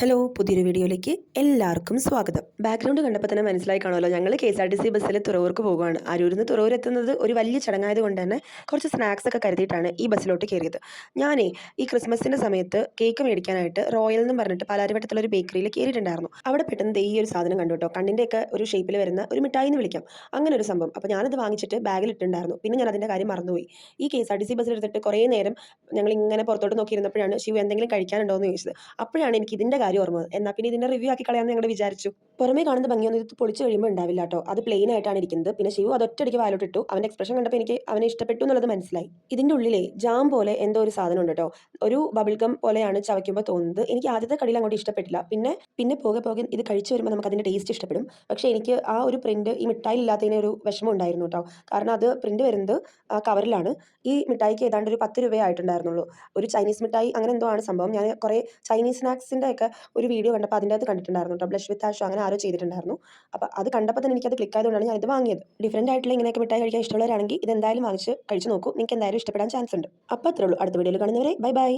Hello പുതിയൊരു വീഡിയോയിലേക്ക് എല്ലാവർക്കും സ്വാഗതം. ബാക്ക്ഗ്രൗണ്ട് കണ്ടപ്പോൾ തന്നെ മനസ്സിലായി കാണുമല്ലോ. ഞങ്ങൾ K S R T C ബസ്സിൽ തുറവൂർക്ക് പോകുകയാണ് അരൂരിൽ നിന്ന് തുറവൂർ എത്തുന്നത് ഒരു വലിയ ചടങ്ങായത് കൊണ്ട് തന്നെ കുറച്ച് സ്നാക്സ് ഒക്കെ കരുതിയിട്ടാണ് ഈ ബസ്സിലോട്ട് കയറിയത്. ഞാനേ ഈ ക്രിസ്മസിന്റെ സമയത്ത് കേക്ക് മേടിക്കാനായിട്ട് റോയൽ എന്ന് പറഞ്ഞിട്ട് പാലാരിവട്ടത്തുള്ള ഒരു ബേക്കറിയിൽ കയറിയിട്ടുണ്ടായിരുന്നു. അവിടെ പെട്ടെന്ന് ഈ ഒരു സാധനം കണ്ടു കേട്ടോ. കണ്ണിന്റെയൊക്കെ ഒരു ഷേപ്പിൽ വരുന്ന ഒരു മിഠായി എന്ന് വിളിക്കാം. അങ്ങനെ ഒരു സംഭവം. അപ്പോൾ ഞാനത് വാങ്ങിച്ചിട്ട് ബാഗിൽ ഇട്ടിട്ടുണ്ടായിരുന്നു. പിന്നെ ഞാൻ അതിന്റെ കാര്യം മറന്നുപോയി. ഈ K S R T C ബസ്സിൽ എടുത്തിട്ട് കുറേ നേരം ഞങ്ങൾ ഇങ്ങനെ പുറത്തോട്ട് നോക്കിയിരുന്നപ്പോഴാണ് ശിവ എന്തെങ്കിലും കഴിക്കാനുണ്ടോ എന്ന് ചോദിച്ചത്. അപ്പോഴാണ് എനിക്ക് ഇതിന്റെ കാര്യം ഓർമ്മ എന്നാൽ പിന്നെ ഇതിന്റെ റിവ്യൂ ആക്കി കളയാമെന്ന് ഞങ്ങൾ വിചാരിച്ചു. പുറമേ കാണുന്ന ഭംഗിയൊന്നും ഇത് പൊളിച്ച് കഴിയുമ്പോൾ ഉണ്ടാവില്ല കേട്ടോ. അത് പ്ലെയിൻ ആയിട്ടാണ് ഇരിക്കുന്നത്. പിന്നെ ശിവു അത് ഒറ്റയടിക്ക് വാലോട്ട് ഇട്ടു അവന്റെ എക്സ്പ്രഷൻ കണ്ടപ്പോൾ എനിക്ക് അവനെ ഇഷ്ടപ്പെട്ടു എന്നുള്ളത് മനസ്സിലായി. ഇതിന്റെ ഉള്ളിലെ ജാം പോലെ എന്തോ ഒരു സാധനം ഉണ്ട് കേട്ടോ. ഒരു ബബിൾ ഗം പോലെയാണ് ചവയ്ക്കുമ്പോൾ തോന്നുന്നത്. എനിക്ക് ആദ്യത്തെ കടിയിൽ അങ്ങോട്ട് ഇഷ്ടപ്പെട്ടില്ല. പിന്നെ പിന്നെ പോകെ പോകെ ഇത് കഴിച്ചു വരുമ്പോൾ നമുക്ക് അതിന്റെ ടേസ്റ്റ് ഇഷ്ടപ്പെടും. പക്ഷേ എനിക്ക് ആ ഒരു പ്രിന്റ് ഈ മിഠായി ഇല്ലാത്തതിന് ഒരു വിഷമം ഉണ്ടായിരുന്നു കേട്ടോ. കാരണം അത് പ്രിന്റ് വരുന്നത് കവറിലാണ് ഈ മിഠായിക്ക് ഏതാണ്ട് ഒരു പത്ത് രൂപയേ ആയിട്ടുണ്ടായിരുന്നുള്ളൂ. ഒരു ചൈനീസ് മിഠായി അങ്ങനെ എന്തോ ആണ് സംഭവം. ഞാൻ കുറേ ചൈനീസ് സ്നാക്സിന്റെ ഒക്കെ ഒരു വീഡിയോ കണ്ടപ്പോൾ അതിന്റെ അകത്ത് കണ്ടിട്ടുണ്ടായിരുന്നു കേട്ടോ. ബ്ലഷ് വിത്ത് ആഷോ അങ്ങനെ ആരോ ചെയ്തിട്ടുണ്ടായിരുന്നു. അപ്പോൾ അത് കണ്ടപ്പോൾ തന്നെ എനിക്കത് ക്ലിക്ക് ആയതുകൊണ്ടാണ് ഞാനിത് വാങ്ങിയത്. ഡിഫറെന്റ് ആയിട്ടുള്ള ഇങ്ങനെയൊക്കെ മിഠായി കഴിക്കാൻ ഇഷ്ടമുള്ളവരാണെങ്കിൽ ഇത് എന്തായാലും വാങ്ങിച്ച് കഴിച്ച് നോക്കൂ. നിങ്ങൾക്ക് എന്തായാലും ഇഷ്ടപ്പെടാൻ ചാൻസ് ഉണ്ട്. അപ്പോൾ അത്രേ ഉള്ളൂ. അടുത്ത വീഡിയോയിൽ കാണുന്നവരെ ബൈ ബൈ.